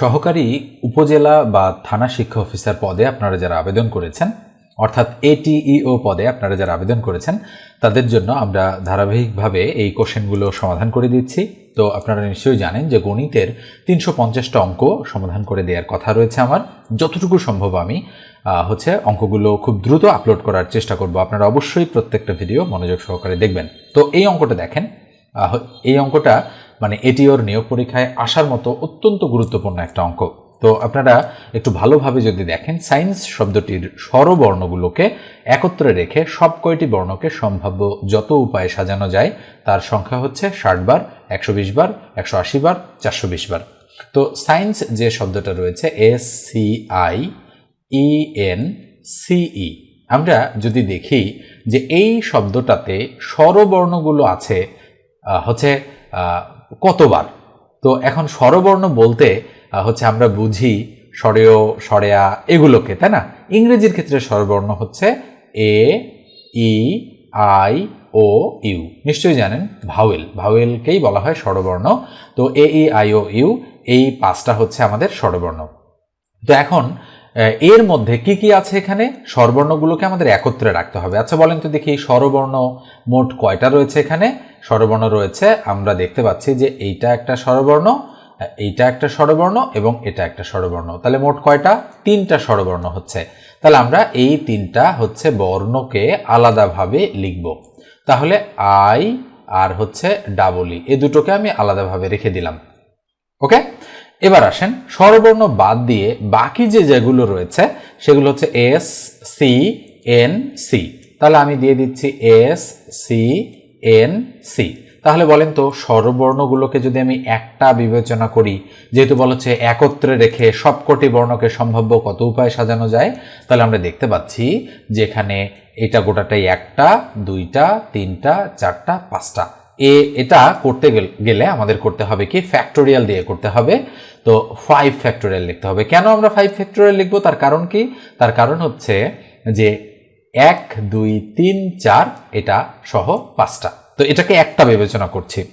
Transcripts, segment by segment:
সহকারী উপজেলা বা থানা শিক্ষা অফিসার পদে আপনারা যারা আবেদন করেছেন, অর্থাৎ এটিইও পদে আপনারা যারা আবেদন করেছেন, তাদের জন্য আমরা ধারাবাহিকভাবে এই কোশ্চেনগুলো সমাধান করে দিচ্ছি। তো আপনারা নিশ্চয়ই জানেন যে গণিতের তিনশো পঞ্চাশটা অঙ্ক সমাধান করে দেওয়ার কথা রয়েছে আমার। যতটুকু সম্ভব আমি হচ্ছে অঙ্কগুলো খুব দ্রুত আপলোড করার চেষ্টা করব। আপনারা অবশ্যই প্রত্যেকটা ভিডিও মনোযোগ সহকারে দেখবেন। তো এই অঙ্কটা দেখেন এই অঙ্কটা মানে এটি ওর নিয়োগ পরীক্ষায় আসার মতো অত্যন্ত গুরুত্বপূর্ণ একটা অঙ্ক। তো আপনারা একটু ভালোভাবে যদি দেখেন সায়েন্স শব্দটির স্বরবর্ণগুলোকে একত্রে রেখে সব কয়টি বর্ণকে সম্ভাব্য যত উপায়ে সাজানো যায়, তার সংখ্যা হচ্ছে ষাট বার, একশো বিশ বার, একশো আশি বার, চারশো বিশ বার। তো সায়েন্স যে শব্দটা রয়েছে S C I E N C E আমরা যদি দেখি যে এই শব্দটাতে স্বরবর্ণগুলো আছে হচ্ছে কতবার? তো এখন স্বরবর্ণ বলতে হচ্ছে আমরা বুঝি স্বরেয় স্বরেয়া এগুলোকে, তাই না? ইংরেজির ক্ষেত্রে স্বরবর্ণ হচ্ছে এ, ই, আই, ও, ইউ। নিশ্চয়ই জানেন, ভাওয়েল। ভাওয়েলকেই বলা হয় স্বরবর্ণ। তো এ, ই, আই, ও, ইউ, এই পাঁচটা হচ্ছে আমাদের স্বরবর্ণ। তো এখন এর মধ্যে কি কি আছে এখানে? স্বরবর্ণগুলোকে আমাদের একত্রে রাখতে হবে। আচ্ছা বলেন তো দেখি স্বরবর্ণ মোট কয়টা রয়েছে এখানে? স্বরবর্ণ রয়েছে, আমরা দেখতে পাচ্ছি যে এইটা একটা স্বরবর্ণ, এইটা একটা স্বরবর্ণ এবং এটা একটা স্বরবর্ণ। তাহলে মোট কয়টা? তিনটা স্বরবর্ণ হচ্ছে। তাহলে আমরা এই তিনটা হচ্ছে বর্ণকে আলাদাভাবে লিখব। তাহলে আই আর হচ্ছে ডাবল এই দুটোকে আমি আলাদাভাবে রেখে দিলাম। ওকে? এবার আসেন, স্বরবর্ণ বাদ দিয়ে বাকি যে যেগুলো রয়েছে, সেগুলো হচ্ছে এস সি এন সি তাহলে আমি দিয়ে দিচ্ছি এস সি এন সি তাহলে বলেন তো, স্বরবর্ণগুলোকে যদি আমি একটা বিবেচনা করি, যেহেতু বলা হচ্ছে একত্রে রেখে সবকটি বর্ণকে সম্ভাব্য কত উপায়ে সাজানো যায়, তাহলে আমরা দেখতে পাচ্ছি যে এখানে এটা গোটাটাই একটা, দুইটা, তিনটা, চারটা, পাঁচটা। এ, এটা করতে গেল- আমাদের করতে হবে কি? ফ্যাক্টোরিয়াল দিয়ে করতে হবে। তো ফাইভ ফ্যাক্টোরিয়াল লিখতে হবে। কেন আমরা ফাইভ ফ্যাক্টোরিয়াল লিখব? তার কারণ কি? তার কারণ হচ্ছে যে এক, দুই, তিন, চার, এটা সহ পাঁচটা। তো এটাকে একটা বিবেচনা করছি।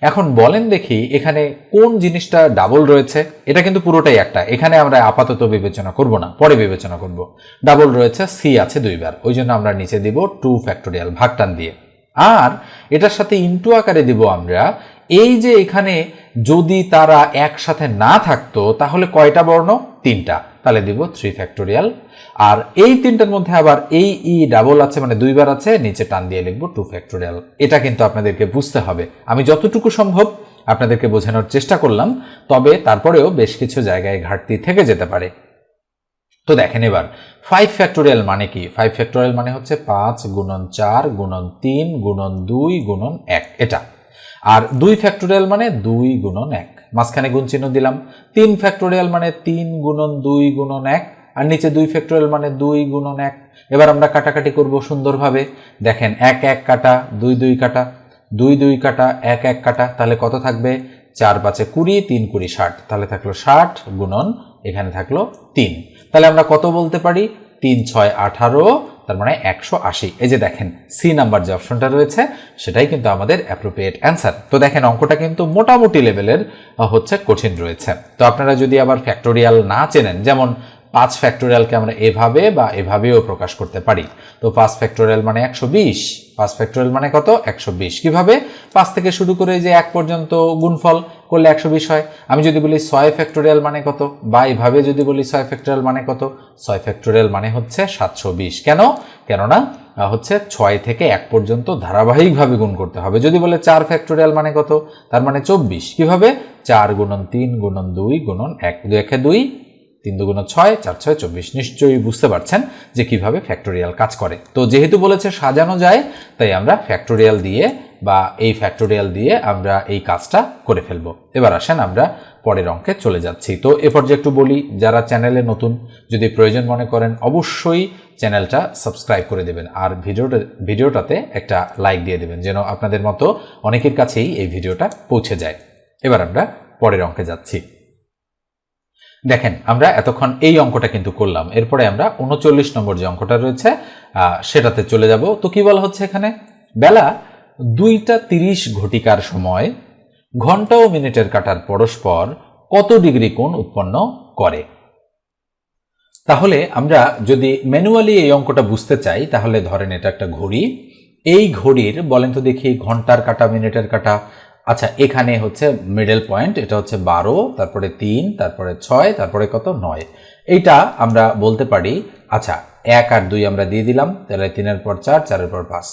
এখন বলেন দেখি এখানে কোন জিনিসটা ডাবল রয়েছে? এটা কিন্তু পুরোটাই একটা। এখানে আমরা আপাতত বিবেচনা করব না। পরে বিবেচনা করব। ডাবল রয়েছে সি আছে দুইবার। ওই জন্য আমরা নিচে দিব টু ফ্যাক্টোরিয়াল ভাগটান দিয়ে। আর এটার সাথে ইন্টু আকারে দিব আমরা, এই যে এখানে যদি তারা একসাথে না থাকতো, তাহলে কয়টা বর্ণ? তিনটা। তাহলে দিব থ্রি ফ্যাক্টোরিয়াল আর এই তিনটার মধ্যে আবার এই ই ডাবল আছে মানে দুইবার আছে, নিচে টান দিয়ে লিখব টু ফ্যাক্টোরিয়াল এটা কিন্তু আপনাদেরকে বুঝতে হবে। আমি যতটুকু সম্ভব আপনাদেরকে বোঝানোর চেষ্টা করলাম, তবে তারপরেও বেশ কিছু জায়গায় ঘাটতি থেকে যেতে পারে। তো দেখেন এবার ফাইভ ফ্যাক্টোরিয়াল মানে কি? ফাইভ ফ্যাক্টোরিয়াল মানে হচ্ছে পাঁচ গুণন চার গুণন তিন গুণন দুই গুণন এক, এটা। আর দুই ফ্যাক্টোরিয়াল মানে দুই গুণন এক। মাঝখানে গুণ চিহ্ন দিলাম। তিন ফ্যাক্টোরিয়াল মানে তিন গুণন দুই গুণন এক, আর নিচে দুই ফ্যাক্টোরিয়াল মানে দুই গুণন এক। এবার আমরা কাটাকাটি করব সুন্দরভাবে। দেখেন, এক এক কাটা, দুই দুই কাটা, দুই দুই কাটা, এক এক কাটা, তাহলে কত থাকবে? চার পাঁচে কুড়ি, তিন কুড়ি ষাট। তাহলে থাকল ষাট গুণন, এখানে থাকল তিন। তাহলে আমরা কত বলতে পারি? তিন, ছয়, আঠারো, তার মানে একশো আশি। এই যে দেখেন, সি নাম্বার যে অপশনটা রয়েছে, সেটাই কিন্তু আমাদের অ্যাপ্রোপ্রিয়েট অ্যান্সার তো দেখেন, অঙ্কটা কিন্তু মোটামুটি লেভেলের হচ্ছে কঠিন রয়েছে। তো আপনারা যদি আবার ফ্যাক্টোরিয়াল না চেনেন, যেমন পাঁচ ফ্যাক্টোরিয়ালকে আমরা এভাবে বা এভাবেও প্রকাশ করতে পারি। তো পাঁচ ফ্যাক্টোরিয়াল মানে একশো বিশ, পাঁচ ফ্যাক্টোরিয়াল মানে কত? একশো বিশ। কীভাবে? পাঁচ থেকে শুরু করে যে এক পর্যন্ত গুণফল করলে একশো বিশ হয়। আমি যদি বলি ছয় ফ্যাক্টোরিয়াল মানে কত? বা এভাবে যদি বলি ছয় ফ্যাক্টোরিয়াল মানে কত? ছয় ফ্যাক্টোরিয়াল মানে হচ্ছে সাতশো বিশ। কেন? কেননা হচ্ছে ছয় থেকে এক পর্যন্ত ধারাবাহিকভাবে গুণ করতে হবে। যদি বলে চার ফ্যাক্টোরিয়াল মানে কত? তার মানে চব্বিশ। কীভাবে? চার গুণন তিন গুণন দুই গুণন এক। দুই একে দুই তিন দুগুণ ছয় চার ছয় চব্বিশ। নিশ্চয়ই বুঝতে পারছেন যে কীভাবে ফ্যাক্টোরিয়াল কাজ করে। তো যেহেতু বলেছে সাজানো যায়, তাই আমরা ফ্যাক্টোরিয়াল দিয়ে বা এই ফ্যাক্টোরিয়াল দিয়ে আমরা এই কাজটা করে ফেলব। এবার আসেন আমরা পরের অঙ্কে চলে যাচ্ছি। তো এ পর্যায়ে একটু বলি, যারা চ্যানেলে নতুন, যদি প্রয়োজন মনে করেন, অবশ্যই চ্যানেলটা সাবস্ক্রাইব করে দেবেন আর ভিডিওটা, ভিডিওটাতে একটা লাইক দিয়ে দেবেন, যেন আপনাদের মতো অনেকের কাছেই এই ভিডিওটা পৌঁছে যায়। এবার আমরা পরের অঙ্কে যাচ্ছি। দেখেন, আমরা এতক্ষণ এই অঙ্কটা কিন্তু করলাম। এরপরে আমরা উনচল্লিশ নম্বর যে অঙ্কটা রয়েছে সেটাতে চলে যাব। তো কি বলা হচ্ছে এখানে? বেলা দুইটা তিরিশ ঘটিকার সময়, ঘণ্টা ও মিনিটের কাটার পরস্পর কত ডিগ্রি কোণ উৎপন্ন করে? তাহলে আমরা যদি ম্যানুয়ালি এই অঙ্কটা বুঝতে চাই, তাহলে ধরেন এটা একটা ঘড়ি। এই ঘড়ির, বলেন তো দেখি, ঘণ্টার কাটা, মিনিটের কাটা আচ্ছা এখানে হচ্ছে মিডল পয়েন্ট এটা হচ্ছে বারো, তারপরে তিন, তারপরে ছয়, তারপরে কত? নয়। এইটা আমরা বলতে পারি আচ্ছা এক আর দুই আমরা দিয়ে দিলাম, তাহলে তিনের পর চার, চারের পর পাঁচ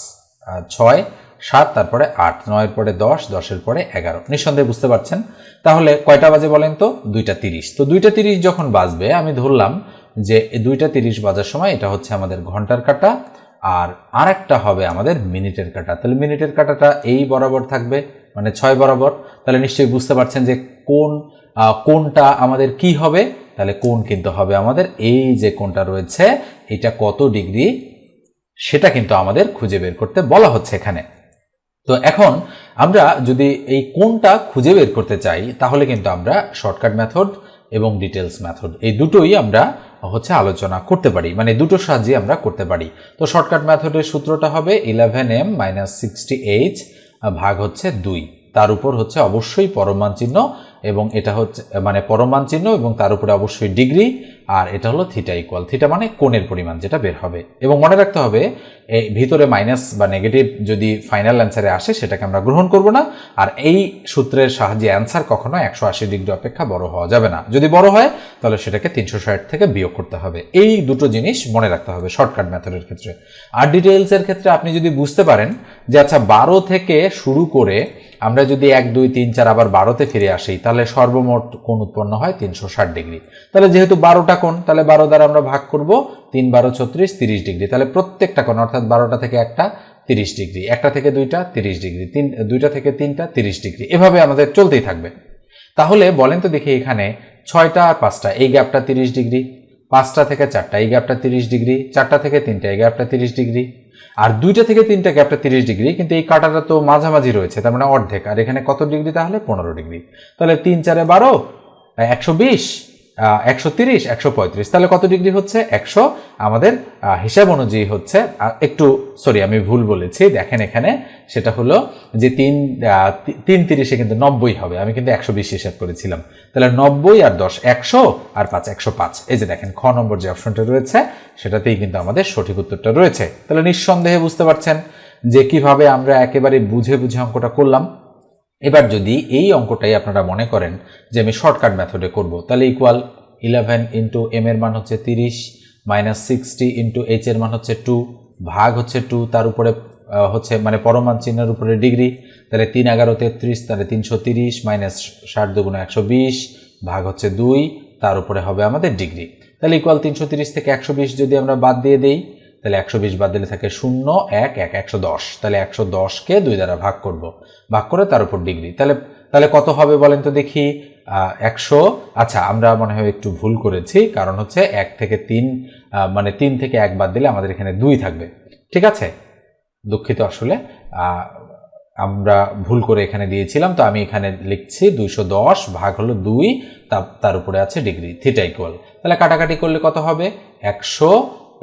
ছয়, সাত, তারপরে আট, নয়ের পরে দশ, দশের পরে এগারো। নিঃসন্দেহে বুঝতে পারছেন? তাহলে কয়টা বাজে বলেন তো? দুইটা তিরিশ। তো দুইটা তিরিশ যখন বাজবে, আমি ধরলাম যে দুইটা তিরিশ বাজার সময় এটা হচ্ছে আমাদের ঘণ্টার কাটা, আর আরেকটা হবে আমাদের মিনিটের কাটা। তাহলে মিনিটের কাটাটা এই বরাবর থাকবে। মানে ছয় বরাবর, তাহলে নিশ্চয়ই বুঝতে পারছেন যে কোন কোনটা আমাদের কি হবে, তাহলে কোন কিন্তু হবে আমাদের, এই যে কোনটা রয়েছে, এটা কত ডিগ্রি, সেটা কিন্তু আমাদের খুঁজে বের করতে বলা হচ্ছে এখানে। তো এখন আমরা যদি এই কোনটা খুঁজে বের করতে চাই, তাহলে কিন্তু আমরা শর্টকাট মেথড এবং ডিটেলস মেথড, এই দুটোই আমরা হচ্ছে আলোচনা করতে পারি মানে দুটোর সাহায্যে আমরা করতে পারি। তো শর্টকাট মেথডের সূত্রটা হবে eleven M minus sixty H ভাগ হচ্ছে দুই। তার উপর হচ্ছে অবশ্যই পরমান চিহ্ন এবং এটা হচ্ছে মানে পরমান চিহ্ন এবং তার উপরে অবশ্যই ডিগ্রি, আর এটা হলো থিটা ইকুয়াল থিটা মানে কোণের পরিমাণ যেটা বের হবে। এবং মনে রাখতে হবে, এই ভিতরে মাইনাস বা নেগেটিভ যদি ফাইনাল অ্যান্সারে আসে, সেটাকে আমরা গ্রহণ করব না। আর এই সূত্রের সাহায্যে অ্যান্সার কখনো একশো আশি ডিগ্রি অপেক্ষা বড় হওয়া যাবে না। যদি বড় হয়, তাহলে সেটাকে তিনশো ষাট থেকে বিয়োগ করতে হবে। এই দুটো জিনিস মনে রাখতে হবে শর্টকাট মেথডের ক্ষেত্রে। আর ডিটেলসের ক্ষেত্রে আপনি যদি বুঝতে পারেন যে আচ্ছা বারো থেকে শুরু করে আমরা যদি এক, দুই, তিন, চার আবার বারোতে ফিরে আসি, তাহলে সর্বমোট কোণ উৎপন্ন হয় তিনশো ষাট ডিগ্রি। তাহলে যেহেতু বারোটা কোণ, তাহলে বারো দ্বারা আমরা ভাগ করব তিন, বারো, ছত্রিশ, তিরিশ ডিগ্রি। তাহলে প্রত্যেকটা কোণ, অর্থাৎ বারোটা থেকে একটা, তিরিশ ডিগ্রি। একটা থেকে দুইটা, তিরিশ ডিগ্রি। তিন, দুইটা থেকে তিনটা, তিরিশ ডিগ্রি। এভাবে আমাদের চলতেই থাকবে। তাহলে বলেন তো দেখি এখানে ছয়টা আর পাঁচটা, এই গ্যাপটা তিরিশ ডিগ্রি পাঁচটা থেকে চারটা, এই গ্যাপটা তিরিশ ডিগ্রি, চারটা থেকে তিনটা, এই গ্যাপটা তিরিশ ডিগ্রি। আর দুইটা থেকে তিনটা গ্যাপটা তিরিশ ডিগ্রি, কিন্তু এই কাটাটা তো মাঝামাঝি রয়েছে, তার মানে অর্ধেক। আর এখানে কত ডিগ্রি তাহলে? পনেরো ডিগ্রি। তাহলে তিন চারে বারো একশো বিশ। একশো তিরিশ, একশো পঁয়ত্রিশ। তাহলে কত ডিগ্রি হচ্ছে? একশো। আমাদের হিসাব অনুযায়ী হচ্ছে একটু সরি আমি ভুল বলেছি। দেখেন এখানে, সেটা হলো যে তিন তিন তিরিশে কিন্তু নব্বই হবে। আমি কিন্তু একশো বিশ হিসাব করেছিলাম। তাহলে নব্বই আর দশ, একশো আর পাঁচ, একশো পাঁচ। এই যে দেখেন, খ নম্বর যে অপশনটা রয়েছে, সেটাতেই কিন্তু আমাদের সঠিক উত্তরটা রয়েছে। তাহলে নিঃসন্দেহে বুঝতে পারছেন যে কীভাবে আমরা একেবারে বুঝে বুঝে অঙ্কটা করলাম। এবার যদি এই অঙ্কটাই আপনারা মনে করেন যে আমি শর্টকাট মেথডে করব, তাহলে ইকুয়াল ইলেভেন ইন্টু এম এর মান হচ্ছে তিরিশ মাইনাস সিক্সটি ইন্টু এইচ এর মান হচ্ছে টু ভাগ হচ্ছে টু তার উপরে হচ্ছে মানে পরমান চিহ্নের উপরে ডিগ্রি তাহলে তিন এগারো তেত্রিশ, তাহলে তিনশো তিরিশ মাইনাস ষাট দুগুণ একশো বিশ, ভাগ হচ্ছে দুই, তার উপরে হবে আমাদের ডিগ্রি তাহলে ইকুয়াল তিনশো তিরিশ থেকে একশো বিশ যদি আমরা বাদ দিয়ে দেই তাহলে একশো বিশ বাদ দিলে থাকে শূন্য, এক এক, একশো দশ। তাহলে একশো দশকে দুই দ্বারা ভাগ করব। ভাগ করে তার উপর ডিগ্রি। তাহলে তাহলে কত হবে বলেন তো দেখি? একশো। আচ্ছা আমরা মনে হয় একটু ভুল করেছি, কারণ হচ্ছে এক থেকে তিন মানে তিন থেকে এক বাদ দিলে আমাদের এখানে দুই থাকবে। ঠিক আছে? দুঃখিত আসলে। আমরা ভুল করে এখানে দিয়েছিলাম, তো আমি এখানে লিখছি দুইশো দশ ভাগ হলো দুই তার উপরে আছে ডিগ্রি, থিটা ইকুয়াল। তাহলে কাটাকাটি করলে কত হবে? একশো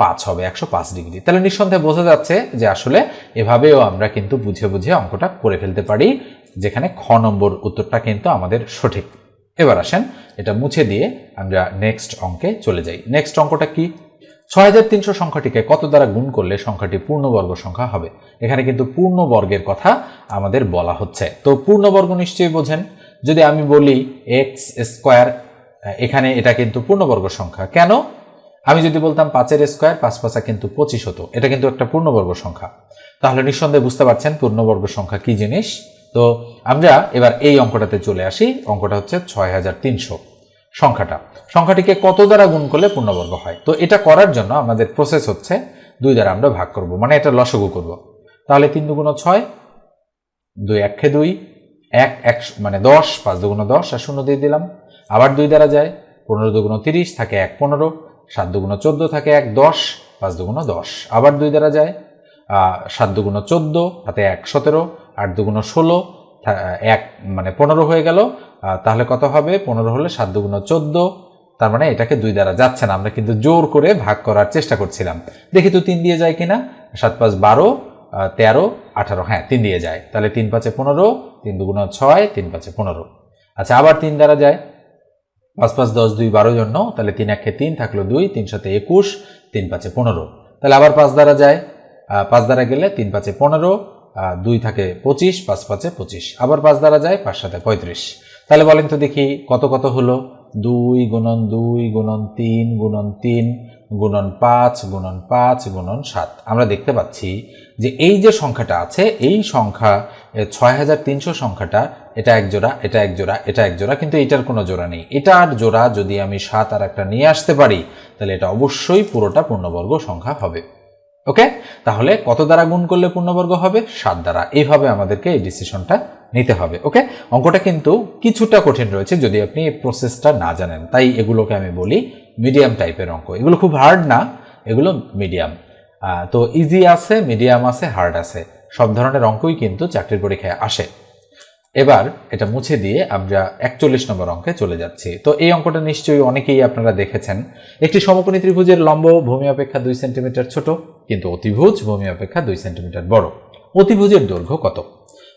পাঁচ হবে, একশো পাঁচ ডিগ্রি। তাহলে নিঃসন্দেহে বোঝা যাচ্ছে যে আসলে এভাবেও আমরা কিন্তু বুঝে বুঝে অঙ্কটা করে ফেলতে পারি, যেখানে খ নম্বর উত্তরটা কিন্তু আমাদের সঠিক। এবার আসেন, এটা মুছে দিয়ে আমরা নেক্সট অঙ্কে চলে যাই। নেক্সট অঙ্কটা কি? ছয় হাজার তিনশো সংখ্যাটিকে কত দ্বারা গুণ করলে সংখ্যাটি পূর্ণবর্গ সংখ্যা হবে? এখানে কিন্তু পূর্ণবর্গের কথা আমাদের বলা হচ্ছে। তো পূর্ণবর্গ নিশ্চয়ই বোঝেন। যদি আমি বলি এক্স স্কোয়ার এখানে এটা কিন্তু পূর্ণবর্গ সংখ্যা। কেন? আমি যদি বলতাম পাঁচের স্কোয়ার, পাঁচ পাঁচা কিন্তু পঁচিশ হতো। এটা কিন্তু একটা পূর্ণবর্গ সংখ্যা। তাহলে নিঃসন্দেহে বুঝতে পারছেন পূর্ণবর্গ সংখ্যা কি জিনিস? তো আমরা এবার এই অঙ্কটাতে চলে আসি। অঙ্কটা হচ্ছে ছয় হাজার তিনশো। সংখ্যাটা। সংখ্যাটিকে কত দ্বারা গুণ করলে পূর্ণবর্গ হয়? তো এটা করার জন্য আমাদের প্রসেস হচ্ছে দুই দ্বারা আমরা ভাগ করব। মানে এটা লসগু করব। তাহলে তিন দুগুণ ছয়, দুই একে দুই, এক এক মানে দশ, পাঁচ দুগুণ দশ, আর শূন্য দিয়ে দিলাম। আবার দুই দ্বারা যায়, পনেরো দুগুণ তিরিশ, থাকে এক পনেরো। সাত দুগুণ চোদ্দ থাকে এক দশ পাঁচ দুগুণ দশ আবার দুই দ্বারা যায় সাত দুগুণ চোদ্দ হাতে এক সতেরো আট দুগুণ ষোলো এক মানে পনেরো হয়ে গেল তাহলে কত হবে? পনেরো হলে সাত দুগুণ চোদ্দ তার মানে এটাকে দুই দ্বারা যাচ্ছে না। আমরা কিন্তু জোর করে ভাগ করার চেষ্টা করছিলাম। দেখি তো তিন দিয়ে যায় কিনা সাত পাঁচ বারো তেরো, আঠারো হ্যাঁ তিন দিয়ে যায়। তাহলে তিন পাঁচে পনেরো, তিন দুগুণ ছয়, তিন পাঁচে পনেরো। আচ্ছা আবার তিন দ্বারা যায় পাঁচ পাঁচ দশ দুই বারো জন্য, তাহলে তিন একে তিন থাকল দুই, তিন সাথে একুশ, তিন পাঁচে পনেরো। তাহলে আবার পাঁচ দ্বারা যায়। পাঁচ দ্বারা গেলে তিন পাঁচে পনেরো দুই থাকে পঁচিশ, পাঁচ পাঁচে পঁচিশ। আবার পাঁচ দ্বারা যায়, পাঁচ সাথে পঁয়ত্রিশ। তাহলে বলেন তো দেখি কত কত হলো? দুই গুণন দুই গুণন তিন গুণন তিন গুণন পাঁচ গুণন পাঁচ গুণন সাত। আমরা দেখতে পাচ্ছি যে এই যে সংখ্যাটা আছে, এই সংখ্যা ছয় হাজার তিনশো সংখ্যাটা, এটা এক জোড়া, এটা এক জোড়া, এটা এক জোড়া, কিন্তু এটার কোনো জোড়া নেই। এটার জোড়া যদি আমি সাত আর একটা নিয়ে আসতে পারি, তাহলে এটা অবশ্যই পুরোটা পূর্ণবর্গ সংখ্যা হবে। ওকে? তাহলে কত দ্বারা গুণ করলে পূর্ণবর্গ হবে? সাত দ্বারা। এইভাবে আমাদেরকে এই ডিসিশনটা নিতে হবে ওকে অঙ্কটা কিন্তু কিছুটা কঠিন রয়েছে যদি আপনি এই প্রসেসটা না জানেন। তাই এগুলোকে আমি বলি মিডিয়াম টাইপের অঙ্ক। এগুলো খুব হার্ড না, এগুলো মিডিয়াম তো ইজি আছে মিডিয়াম আছে হার্ড আছে। সব ধরনের অঙ্কই কিন্তু চাকরির পরীক্ষায় আসে। এবার এটা মুছে দিয়ে আমরা একচল্লিশ নম্বর অঙ্কে চলে যাচ্ছি। তো এই অঙ্কটা নিশ্চয়ই অনেকেই আপনারা দেখেছেন। একটি সমকোণী ত্রিভুজের লম্ব ভূমি অপেক্ষা দুই সেন্টিমিটার ছোট, কিন্তু অতিভুজ ভূমি অপেক্ষা দুই সেন্টিমিটার বড়। অতিভুজের দৈর্ঘ্য কত?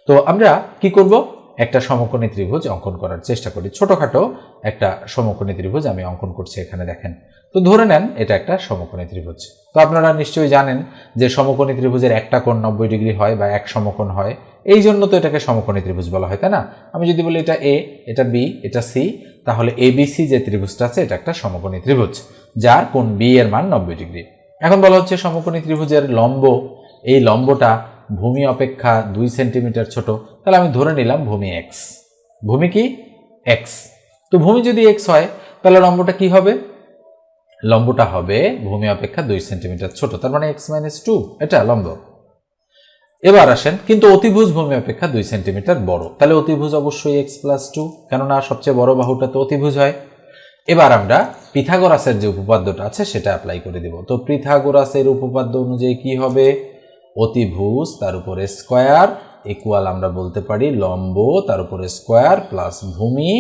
তো আমরা কি করব? একটা সমকোণী ত্রিভুজ অঙ্কন করার চেষ্টা করি। ছোটখাটো একটা সমকোণী ত্রিভুজ আমি অঙ্কন করছি এখানে দেখেন। তো ধরে নেন এটা একটা সমকোণী ত্রিভুজ। তো আপনারা নিশ্চয়ই জানেন যে সমকোণী ত্রিভুজের একটা কোণ নব্বই ডিগ্রি হয় বা এক সমকোণ হয়। এই জন্য তো এটাকে সমকোণী ত্রিভুজ বলা হয়, তাই না? আমি যদি বলি এটা এ এটা বি এটা সি তাহলে এ বি সি যে ত্রিভুজটা আছে এটা একটা সমকোণী ত্রিভুজ, যার কোণ বি এর মান নব্বই ডিগ্রি। এখন বলা হচ্ছে সমকোণী ত্রিভুজের লম্ব। এই লম্বটা ভূমি অপেক্ষা দুই সেন্টিমিটার ছোট, তাহলে আমি ধরে নিলাম ভূমি এক্স ভূমি কি? এক্স তো ভূমি যদি এক্স হয়, তাহলে লম্বটা কি হবে? লম্বটা হবে ভূমি অপেক্ষা দুই সেন্টিমিটার ছোট, তার মানে এক্স মাইনাস টু এটা লম্ব। এবার আসেন, কিন্তু অতিভুজ ভূমি অপেক্ষা দুই সেন্টিমিটার বড়, তাহলে অতিভুজ অবশ্যই এক্স প্লাস টু কেননা সবচেয়ে বড় বাহুটা তো অতিভুজ হয়। এবার আমরা পিথাগোরাসের যে উপপাদ্যটা আছে, সেটা অ্যাপ্লাই করে দেব। তো পিথাগোরাসের উপপাদ্য অনুযায়ী কি হবে? অতিভুজ, তার উপরে স্কোয়ার ইকুয়াল আমরা বলতে পারি লম্ব, তার উপরে স্কোয়ার প্লাস ভূমি,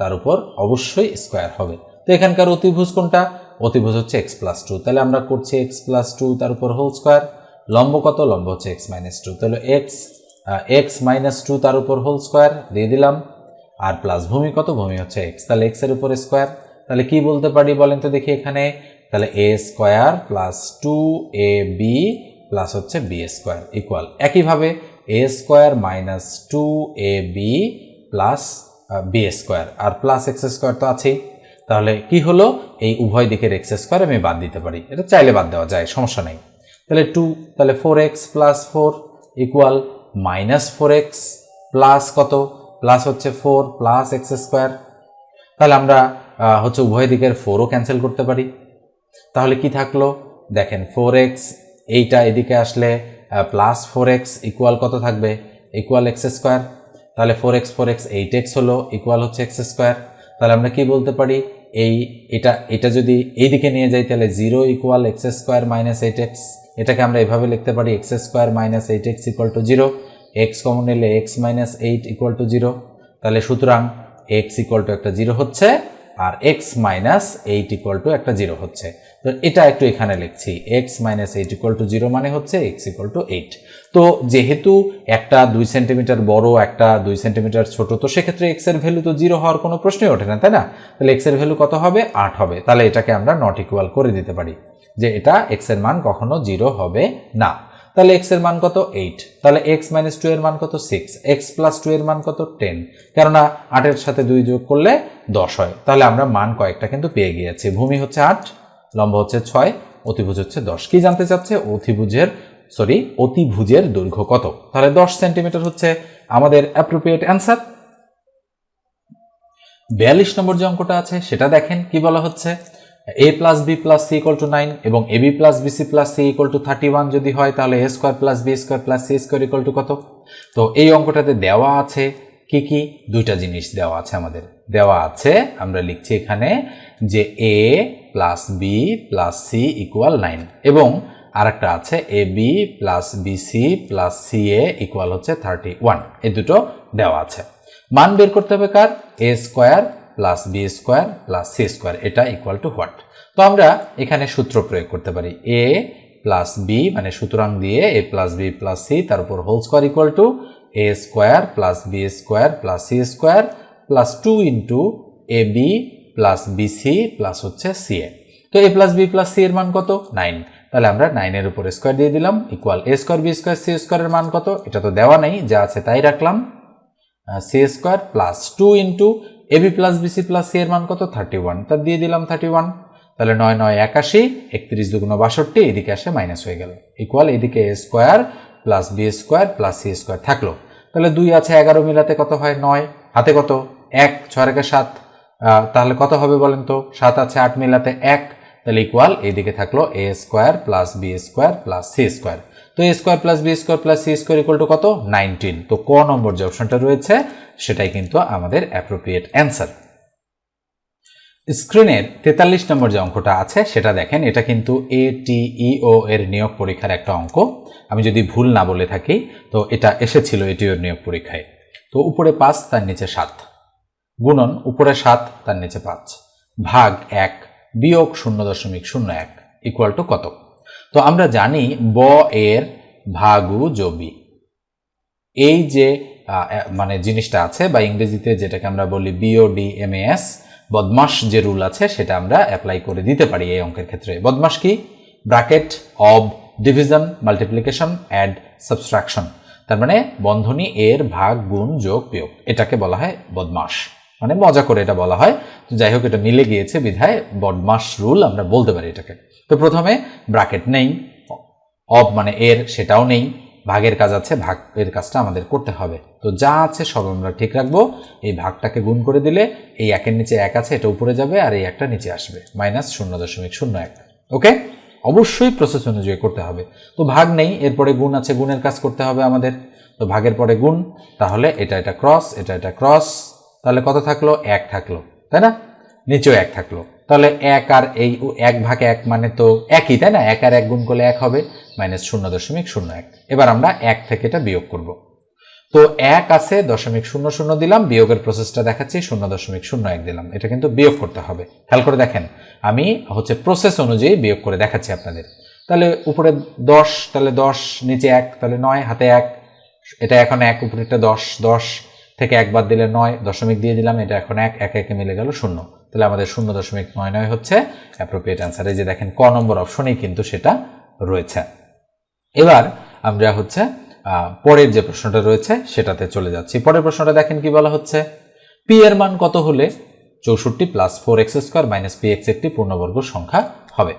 তার উপর অবশ্যই স্কোয়ার হবে। তো এখানকার অতিভুজ কোনটা? অতিভুজ হচ্ছে এক্স প্লাস টু তাহলে আমরা করছি এক্স প্লাস টু তার উপর হোল স্কোয়ার লম্ব কত? লম্ব হচ্ছে এক্স মাইনাস টু তাহলে এক্স এক্স মাইনাস টু তার উপর হোল স্কোয়ার দিয়ে দিলাম। আর প্লাস ভূমি কত? ভূমি হচ্ছে এক্স তাহলে এক্সের উপর স্কোয়ার তাহলে কি বলতে পারি বলেন তো দেখি এখানে। তাহলে A square plus two A B plus হচ্ছে বি স্কোয়ার ইকুয়াল একইভাবে A square minus two A B plus B square R plus X square তো আছেই। তাহলে কি হলো? এই উভয় দিকের এক্স স্কোয়ার আমি বাদ দিতে পারি। এটা চাইলে বাদ দেওয়া যায়, সমস্যা নেই। তাহলে টু তাহলে four X plus four equal minus four X plus কত? প্লাস হচ্ছে ফোর প্লাস এক্স স্কোয়ার তাহলে আমরা হচ্ছে উভয় দিকের ফোরও ক্যান্সেল করতে পারি। তাহলে কি থাকল? দেখেন ফোর এক্স এইটা এদিকে আসলে প্লাস ফোর এক্স ইকুয়াল কত থাকবে? ইকুয়াল এক্স স্কোয়ার তাহলে four X four X eight X হলো ইকুয়াল হচ্ছে এক্স স্কোয়ার তাহলে আমরা কি বলতে পারি? এই, এটা এটা যদি এই দিকে নিয়ে যাই, তাহলে zero equal X square minus eight X এটাকে আমরা এভাবে লিখতে পারি X square minus eight X equal to zero X common নিলে X minus eight equal to zero তাহলে সুতরাং এক্স ইকুয়াল টু একটা জিরো হচ্ছে আর X minus eight equal to একটা জিরো হচ্ছে। তো এটা একটু এখানে লিখছি। X minus eight equal to zero মানে হচ্ছে এক্স ইকুয়াল টু এইট তো যেহেতু একটা দুই সেন্টিমিটার বড়, একটা দুই সেন্টিমিটার ছোট, তো সেক্ষেত্রে এক্সের ভ্যালু তো জিরো হওয়ার কোনো প্রশ্নই ওঠে না, তাই না? তাহলে এক্সের ভ্যালু কত হবে? আট হবে। তাহলে এটাকে আমরা নট ইকুয়াল করে দিতে পারি যে এটা এক্সের মান কখনো জিরো হবে না। তাহলে এক্সের মান কত এইট তাহলে এক্স মাইনাস টু এর মান কত সিক্স এক্স প্লাস টু এর মান কত টেন কেননা আটের সাথে দুই যোগ করলে দশ হয়। তাহলে আমরা মান কয়েকটা কিন্তু পেয়ে গিয়েছি। ভূমি হচ্ছে আট, লম্বা হচ্ছে ছয়, অতিভুজ হচ্ছে দশ। কি জানতে চাচ্ছে? অতিভুজের সরি অতিভুজের দৈর্ঘ্য কত? তাহলে দশ সেন্টিমিটার হচ্ছে আমাদের অ্যাপ্রোপ্রিয়েট অ্যান্সার বিয়াল্লিশ নম্বর যে অঙ্কটা আছে, সেটা দেখেন। কি বলা হচ্ছে? A plus B plus C equal to nine এবং A B plus B C plus C equal to thirty one যদি হয়, তাহলে A square plus B square plus C square equal to কত? তো এই অঙ্কটাতে দেওয়া আছে কি কি? দুইটা জিনিস দেওয়া আছে আমাদের। দেওয়া আছে, আমরা লিখছি এখানে যে A plus B plus C equal nine এবং আরেকটা আছে A B plus B C plus C A equal হচ্ছে থার্টি ওয়ান এই দুটো দেওয়া আছে। মান বের করতে হবে কার? A square plus B square plus C square এটা ইকুয়াল টু হোয়াট তো আমরা এখানে সূত্র প্রয়োগ করতে পারি এ প্লাস বি মানে সুতরাং দিয়ে A plus B plus C তার উপর whole square equal to A square plus B square plus C square plus two into A B plus B C plus হচ্ছে সিএ তো A plus B plus C এর মান কত? Nine তাহলে আমরা নাইনের উপর স্কোয়ার দিয়ে দিলাম equal A square B square C স্কোয়ারের মান কত? এটা তো দেওয়া নেই, যা আছে তাই রাখলাম। C square plus two into A B plus B C plus C এর মান কত? থার্টি ওয়ান তার দিয়ে দিলাম থার্টি ওয়ান তাহলে নয় নয় একাশি, একত্রিশ দুগুণ বাষট্টি, এদিকে আসে মাইনাস হয়ে গেল। ইকুয়াল এদিকে A square plus B square plus C square থাকল। তাহলে দুই আছে এগারো মিলাতে কত হয়? নয়। হাতে কত? এক, ছয় রেখে সাত। তাহলে কত হবে বলেন তো? সাত আছে আট মিলাতে এক। তাহলে ইকুয়াল এইদিকে থাকল A square plus B square plus C square তো square plus B square plus C square equal to কত? নাইনটিন তো ক নম্বর যে অপশনটা রয়েছে, সেটাই কিন্তু আমাদের অ্যাপ্রোপ্রিয়েট অ্যান্সার স্ক্রিনের তেতাল্লিশ নম্বর যে অঙ্কটা আছে, সেটা দেখেন, এটা কিন্তু এ টি ও এর নিয়োগ পরীক্ষার একটা অঙ্ক। আমি যদি ভুল না বলে থাকি, তো এটা এসেছিল এটিওর নিয়োগ পরীক্ষায়। তো উপরে পাঁচ, তার নিচে সাত। গুণন, উপরে সাত, তার নিচে পাঁচ। ভাগ এক, বিয়োগ শূন্য দশমিক শূন্য এক ইকুয়াল টু কত? তো আমরা জানি ব এর ভাগু জবি এই যে মানে জিনিসটা আছে বা ইংরেজিতে যেটাকে আমরা বলি বিওডি এম এস বদমাস যে রুল আছে সেটা আমরা অ্যাপ্লাই করে দিতে পারি এই অঙ্কের ক্ষেত্রে। বদমাস কি? Bracket of division, multiplication, add, subtraction. তার মানে বন্ধনী এর ভাগ, গুণ, যোগ, বিয়োগ। এটাকে বলা হয় বদমাস। মানে মজা করে এটা বলা হয়। যাই হোক, এটা মিলে গিয়েছে বিধায় বদমাস রুল আমরা বলতে পারি এটাকে। তো প্রথমে ব্র্যাকেট নেই, অব মানে এর সেটাও নেই, ভাগের কাজ আছে ভাগের কাজটা আমাদের করতে হবে। তো যা আছে সব আমরা ঠিক রাখব, এই ভাগটাকে গুণ করে দিলে এই একের নিচে এক আছে, এটা উপরে যাবে আর এই একটা নিচে আসবে, মাইনাস শূন্য দশমিক শূন্য এক। ওকে? অবশ্যই প্রসেস অনুযায়ী করতে হবে। তো ভাগ নেই, এরপরে গুণ আছে, গুণের কাজ করতে হবে আমাদের। তো ভাগের পরে গুণ, তাহলে এটা এটা ক্রস এটা এটা ক্রস তাহলে কত থাকল? এক থাকল, তাই না? নিচেও এক থাকল। তাহলে এক আর এই এক ভাগ এক মানে তো একই, তাই না? এক আর এক গুণ করলে এক হবে মাইনাস শূন্য দশমিক শূন্য এক। এবার আমরা এক থেকে এটা বিয়োগ করব। তো এক আছে, দশমিক শূন্য শূন্য দিলাম, বিয়োগের প্রসেসটা দেখাচ্ছি, শূন্য দশমিক শূন্য এক দিলাম। এটা কিন্তু বিয়োগ করতে হবে। খেয়াল করে দেখেন, আমি হচ্ছে প্রসেস অনুযায়ী বিয়োগ করে দেখাচ্ছি আপনাদের। তাহলে উপরে দশ, তাহলে দশ, নিচে এক, তাহলে নয়, হাতে এক, এটা এখন এক উপরেটা দশ দশ থেকে একবার দিলে নয়, দশমিক দিয়ে দিলাম, এটা এখন এক এক, একে মিলে গেল শূন্য। তাহলে আমাদের শূন্য দশমিক নয় নয় হচ্ছে অ্যাপ্রোপ্রিয়েট অ্যান্সার এই যে দেখেন, ক নম্বর অপশনেই কিন্তু সেটা রয়েছে। এবার আমরা হচ্ছে পরের যে প্রশ্নটা রয়েছে সেটাতে চলে যাচ্ছি। পরের প্রশ্নটা দেখেন কি বলা হচ্ছে? পি এর মান কত হলে চৌষট্টি plus four X square minus P X একটি পূর্ণবর্গ সংখ্যা হবে?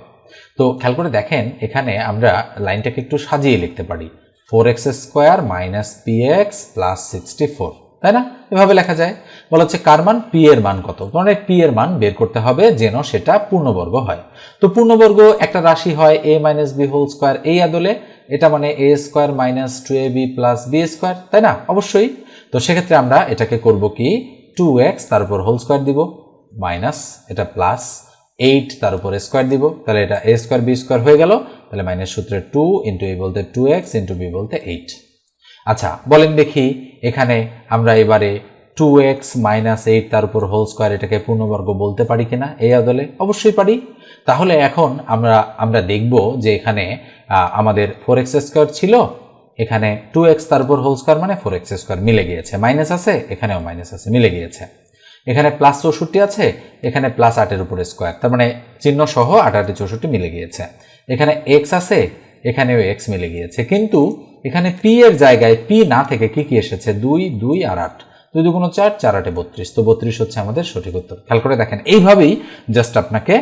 তো খেয়াল করে দেখেন, এখানে আমরা লাইনটাকে একটু সাজিয়ে লিখতে পারি। Four X square minus P X plus sixty four তাই না? এভাবে লেখা যায়। বলা হচ্ছে কার মান পি এর মান কত? মানে পি এর মান বের করতে হবে যেন সেটা পূর্ণবর্গ হয়। তো পূর্ণবর্গ একটা রাশি হয় A minus B whole square এই আদলে। এটা মানে A square minus two A B plus B square তাই না? অবশ্যই। তো সেক্ষেত্রে আমরা এটাকে করব কি? টু এক্স তার উপর হোল স্কোয়ার দিব। মাইনাস এটা প্লাস এইট তার উপর স্কোয়ার দিব। তাহলে এটা এ স্কোয়ার বি স্কোয়ার হয়ে গেল। তাহলে মাইনাস সূত্রে টু ইন্টু এ বলতে টু এক্স ইন্টু বি বলতে এইট আচ্ছা বলেন দেখি এখানে আমরা এবারে টু এক্স মাইনাস এইট তার উপর হোল স্কোয়ার এটাকে পূর্ণবর্গ বলতে পারি কিনা এই আদলে? অবশ্যই পারি। তাহলে এখন আমরা আমরা দেখব যে এখানে আমাদের ফোর এক্স স্কোয়ার ছিল, এখানে টু এক্স তার উপর হোল স্কোয়ার মানে ফোর এক্স স্কোয়ার মিলে গিয়েছে। মাইনাস আছে, এখানেও মাইনাস আছে, মিলে গিয়েছে। এখানে প্লাস চৌষট্টি আছে, এখানে প্লাস আটের উপর স্কোয়ার তার মানে চিহ্ন সহ আট আটে চৌষট্টি মিলে গিয়েছে। এখানে এক্স আছে এখানেও এক্স মিলে গিয়েছে। কিন্তু এখানে পি এর জায়গায় পি না থেকে কি কি এসেছে? দুই দুই আর আট। দুই দুগুণ চার চার আটে বত্রিশ। তো বত্রিশ হচ্ছে আমাদের সঠিক উত্তর। খেয়াল করে দেখেন, এইভাবেই জাস্ট আপনাকে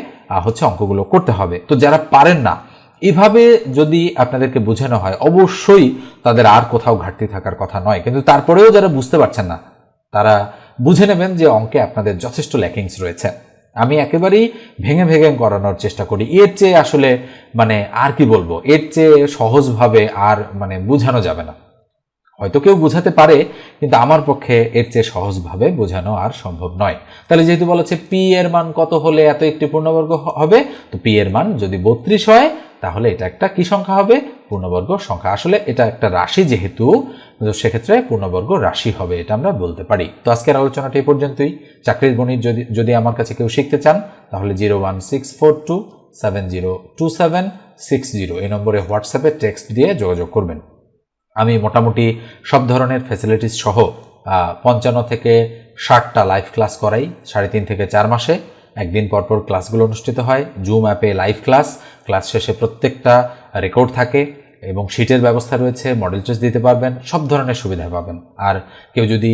হচ্ছে অঙ্কগুলো করতে হবে। তো যারা পারেন না, এভাবে যদি আপনাদেরকে বোঝানো হয়, অবশ্যই তাদের আর কোথাও ঘাটতি থাকার কথা নয়। কিন্তু তারপরেও যারা বুঝতে পারছেন না, তারা বুঝে নেবেন যে অঙ্কে আপনাদের যথেষ্ট ল্যাকিংস রয়েছে। আমি একেবারেই ভেঙে ভেঙে করানোর চেষ্টা করি। এর চেয়ে আসলে মানে আর কি বলব? এর চেয়ে সহজভাবে আর মানে বোঝানো যাবে না। হয়তো কেউ বোঝাতে পারে, কিন্তু আমার পক্ষে এর চেয়ে সহজভাবে বোঝানো আর সম্ভব নয়। তাহলে যেহেতু বলেছে পি এর মান কত হলে এত একটি পূর্ণবর্গ হবে, তো পি এর মান যদি বত্রিশ হয়, তাহলে এটা একটা কি সংখ্যা হবে? পূর্ণবর্গ সংখ্যা। আসলে এটা একটা রাশি যেহেতু সেক্ষেত্রে পূর্ণবর্গ রাশি হবে, এটা আমরা বলতে পারি। তো আজকের আলোচনাটা এই পর্যন্তই। চাকরির গণিত যদি যদি আমার কাছে কেউ শিখতে চান, তাহলে zero one six four two seven zero two seven six zero এই নম্বরে হোয়াটসঅ্যাপে টেক্সট দিয়ে যোগাযোগ করবেন। আমি মোটামুটি সব ধরনের ফ্যাসিলিটিস সহ পঞ্চান্ন থেকে ষাটটা লাইভ ক্লাস করাই, সাড়ে তিন থেকে চার মাসে। একদিন পরপর ক্লাসগুলো অনুষ্ঠিত হয়। জুম অ্যাপে লাইভ ক্লাস ক্লাস শেষে প্রত্যেকটা রেকর্ড থাকে এবং সিটের ব্যবস্থা রয়েছে মডেল টেস্ট দিতে পারবেন, সব ধরনের সুবিধা পাবেন। আর কেউ যদি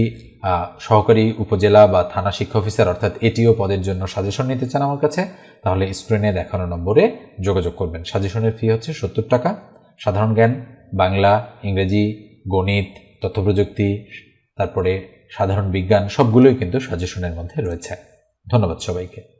সহকারী উপজেলা বা থানা শিক্ষা অফিসার অর্থাৎ এটিও পদের জন্য সাজেশন নিতে চান আমার কাছে, তাহলে স্ক্রিনে দেখানো নম্বরে যোগাযোগ করবেন। সাজেশনের ফি হচ্ছে সত্তর টাকা। সাধারণ জ্ঞান বাংলা ইংরেজি গণিত তথ্যপ্রযুক্তি তারপরে সাধারণ বিজ্ঞান সবগুলোই কিন্তু সাজেশনের মধ্যে রয়েছে। ধন্যবাদ সবাইকে।